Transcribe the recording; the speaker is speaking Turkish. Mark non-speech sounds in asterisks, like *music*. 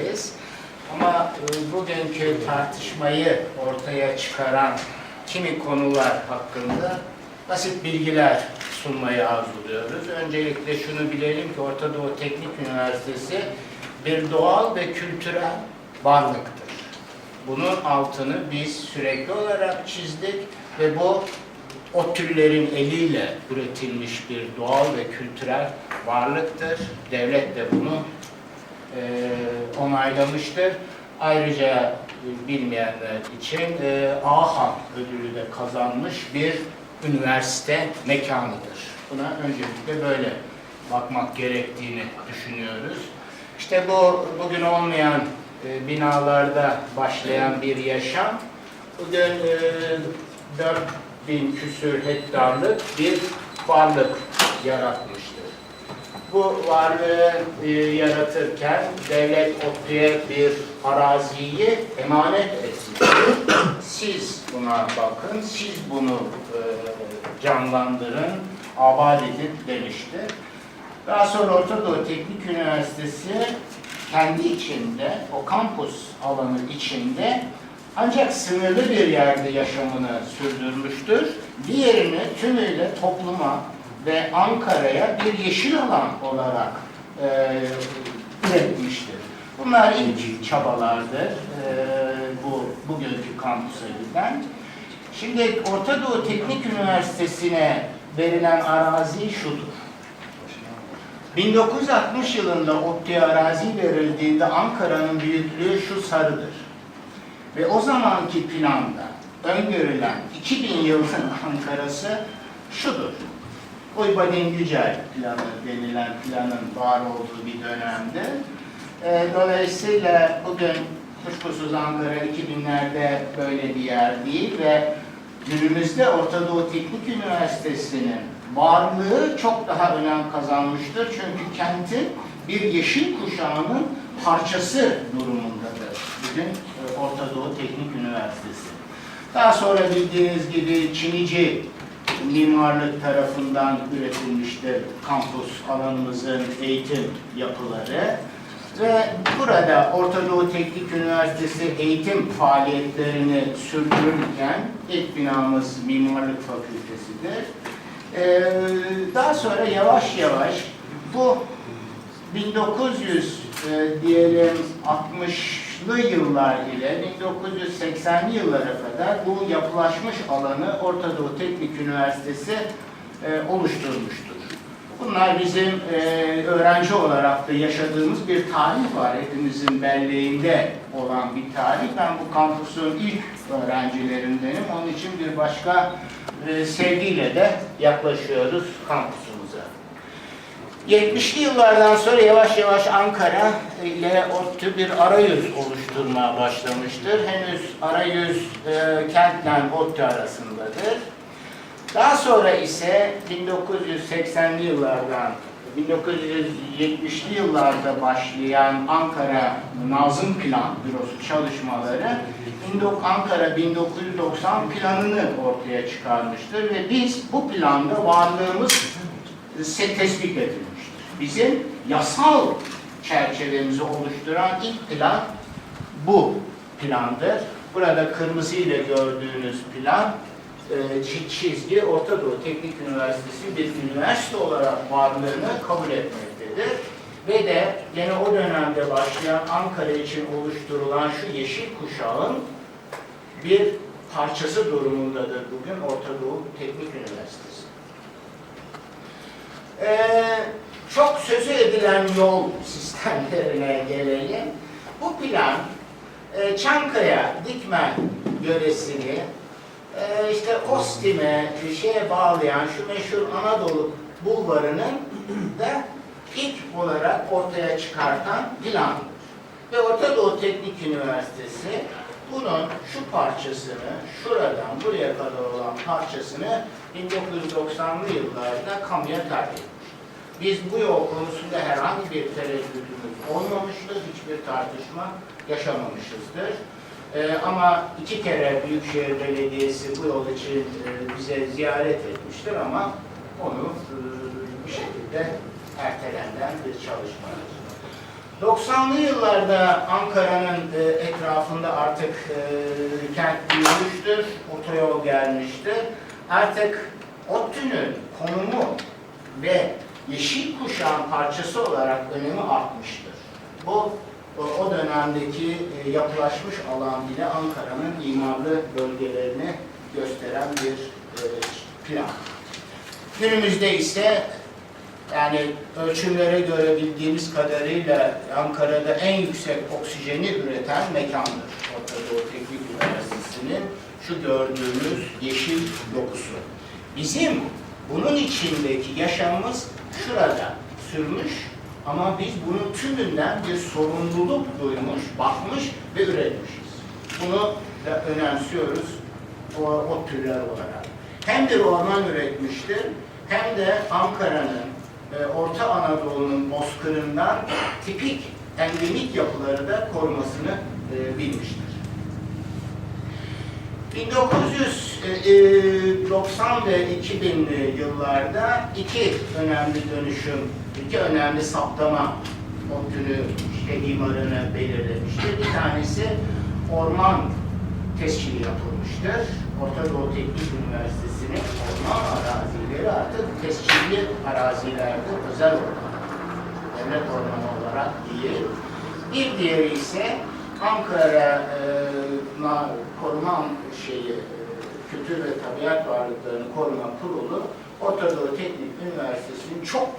diyebiliriz. Ama e, bugünkü tartışmayı ortaya çıkaran kimi konular hakkında basit bilgiler sunmayı arzuluyoruz. Öncelikle şunu bilelim ki Orta Doğu Teknik Üniversitesi bir doğal ve kültürel varlıktır. Bunun altını biz sürekli olarak çizdik ve bu o türlerin eliyle üretilmiş bir doğal ve kültürel varlıktır. Devlet de bunu onaylamıştır. Ayrıca e, bilmeyenler için e, AHA ödülü de kazanmış bir üniversite mekanıdır. Buna öncelikle böyle bakmak gerektiğini düşünüyoruz. İşte bu bugün olmayan e, binalarda başlayan bir yaşam bugün e, 4000 küsür hektarlık bir varlık yaratmıştır. Bu varlığı e, yaratırken devlet ODTÜ'ye bir araziyi emanet etmiştir. *coughs* Siz buna bakın, siz bunu e, canlandırın, abad edin demiştir. Daha sonra Orta Doğu Teknik Üniversitesi kendi içinde, o kampus alanı içinde ancak sınırlı bir yerde yaşamını sürdürmüştür. Diğerini tümüyle topluma ve Ankara'ya bir yeşil alan olarak e, üretmiştir. Bunlar ilk çabalardır e, bu bugünkü kampüse giden. Şimdi Orta Doğu Teknik Üniversitesi'ne verilen arazi şudur. 1960 yılında ODTÜ'ye arazi verildiğinde Ankara'nın büyüklüğü şu sarıdır. Ve o zamanki planda öngörülen 2000 yılın *laughs* Ankara'sı şudur. Uybadin Yücel planı denilen planın var olduğu bir dönemde. E, dolayısıyla bugün kuşkusuz Ankara 2000'lerde böyle bir yer değil ve günümüzde Orta Doğu Teknik Üniversitesi'nin varlığı çok daha önem kazanmıştır. Çünkü kentin bir yeşil kuşağının parçası durumundadır. Bugün e, Orta Doğu Teknik Üniversitesi. Daha sonra bildiğiniz gibi Çinici mimarlık tarafından üretilmiştir kampus alanımızın eğitim yapıları. Ve burada Orta Doğu Teknik Üniversitesi eğitim faaliyetlerini sürdürürken ilk binamız Mimarlık Fakültesidir. Ee, daha sonra yavaş yavaş bu 1900 e, diyelim 60'lı yıllar ile 1980'li yıllara kadar bu yapılaşmış alanı Orta Doğu Teknik Üniversitesi e, oluşturmuştur. Bunlar bizim e, öğrenci olarak da yaşadığımız bir tarih var. Hepimizin belleğinde olan bir tarih. Ben bu kampüsün ilk öğrencilerindenim. Onun için bir başka e, sevgiyle de yaklaşıyoruz kampüsümüze. 70'li yıllardan sonra yavaş yavaş Ankara ile ODTÜ bir arayüz oluşturmaya başlamıştır. Henüz arayüz e, kentle ODTÜ arasındadır. Daha sonra ise 1980'li yıllardan 1970'li yıllarda başlayan Ankara Nazım Plan Bürosu çalışmaları Ankara 1990 planını ortaya çıkarmıştır ve biz bu planda varlığımız tespit edilmiştir. Bizim yasal çerçevemizi oluşturan ilk plan bu plandır. Burada kırmızı ile gördüğünüz plan çizgi Orta Doğu Teknik Üniversitesi bir üniversite olarak varlığını kabul etmektedir. Ve de yine o dönemde başlayan Ankara için oluşturulan şu yeşil kuşağın bir parçası durumundadır bugün Orta Doğu Teknik Üniversitesi. Ee, çok sözü edilen yol sistemlerine gelelim. Bu plan e, Çankaya, Dikmen yöresini e, işte Ostim'e şeye bağlayan şu meşhur Anadolu bulvarının da ilk olarak ortaya çıkartan plan. Ve Orta Doğu Teknik Üniversitesi bunun şu parçasını, şuradan buraya kadar olan parçasını 1990'lı yıllarda kamuya terk etmiş. Biz bu yol konusunda herhangi bir tereddütümüz olmamıştır, hiçbir tartışma yaşamamışızdır. Ee, ama iki kere Büyükşehir Belediyesi bu yol için e, bize ziyaret etmiştir ama onu e, bir şekilde ertelenen bir çalışmadır. 90'lı yıllarda Ankara'nın e, etrafında artık e, kent büyümüştür, otoyol gelmiştir. Artık ODTÜ'nün konumu ve yeşil kuşağın parçası olarak önemi artmıştır. Bu o, dönemdeki e, yapılaşmış alan ile Ankara'nın imarlı bölgelerini gösteren bir e, plan. Günümüzde ise yani ölçümlere göre bildiğimiz kadarıyla Ankara'da en yüksek oksijeni üreten mekandır. Orta Doğu Teknik Üniversitesi'nin şu gördüğümüz yeşil dokusu. Bizim bunun içindeki yaşamımız şurada sürmüş ama biz bunun tümünden bir sorumluluk duymuş, bakmış ve üretmişiz. Bunu da önemsiyoruz o, o türler olarak. Hem bir orman üretmiştir hem de Ankara'nın e, Orta Anadolu'nun bozkırından tipik endemik yapıları da korumasını e, bilmiştir. 1990 ve 2000'li yıllarda iki önemli dönüşüm, iki önemli saptama ODTÜ'nü işte imarını belirlemiştir. Bir tanesi orman tescili yapılmıştır. Orta Doğu Teknik Üniversitesi'nin orman arazileri artık tescilli arazilerde özel orman, devlet ormanı olarak değil. Bir diğeri ise Ankara e, ma- koruma şeyi, e, kültür ve tabiat varlıklarını koruma kurulu Orta Teknik Üniversitesi'nin çok